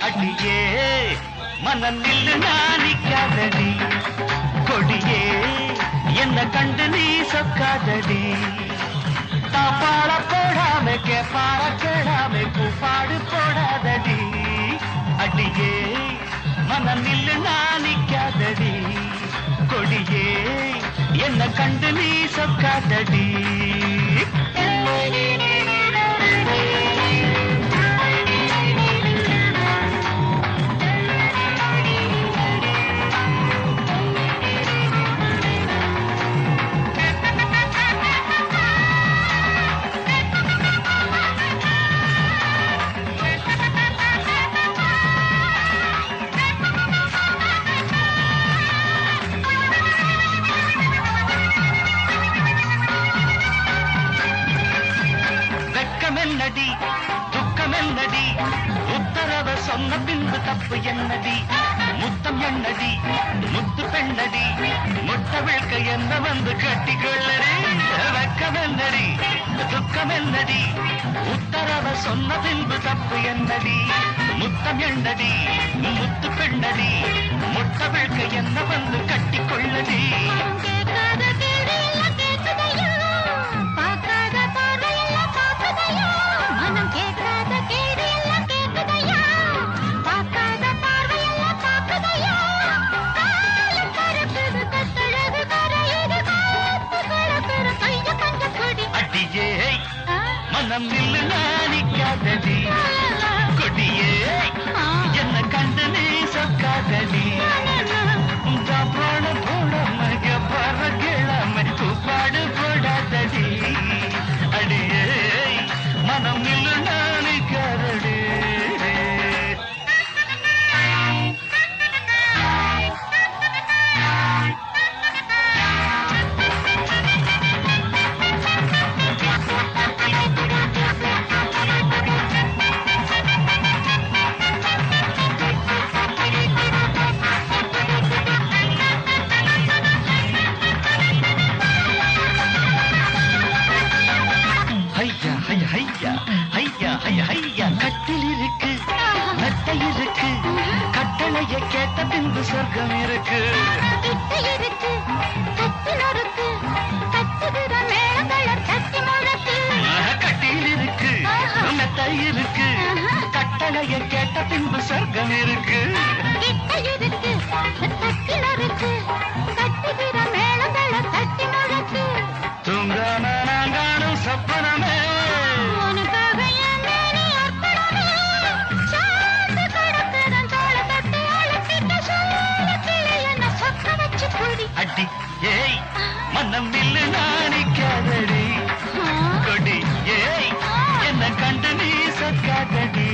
அடியே மனம் நில்லு நானிக்காதடி கொடியே என்ன கண்டு நீ சொக்காதடி தாப்பாட போடாம கேப்பாட கேடாம கூப்பாடு போடாதடி. அடியே மனம் நில்லு நானிக்காதடி கொடியே என்ன கண்டு நீ சொக்காதடி என்னடி? துக்கம் என்னடி? உத்தரவ சொன்ன பின்பு தப்பு என்னடி? முத்தம் என்னடி? முத்து பெண்ணடி? முட்டை விழுக்க என்ன வந்து கட்டிக்கொள்ளடி துக்கம் என்னடி? உத்தரவ சொன்ன பின்பு தப்பு என்னடி? முத்தம் என்னடி? முத்து பெண்ணடி? முட்டை விழுக்க என்ன வந்து கட்டிக்கொள்ளடி மனம் நில்லு நாணிக்காதடி கட்டில் இருக்கு. மெத்தை இருக்கு. கட்டளைய கேட்ட பின்பு சொர்க்கம் இருக்கு. கிட்ட இருக்கு. மெத்தை இருக்கு. கட்டளைய கேட்ட பின்பு சொர்க்கம் இருக்கு. இருக்கு. மனம் நில்லு நாணிக்காதடி கொடி ஏய் என்ன கண்டு நீ சொக்காதடி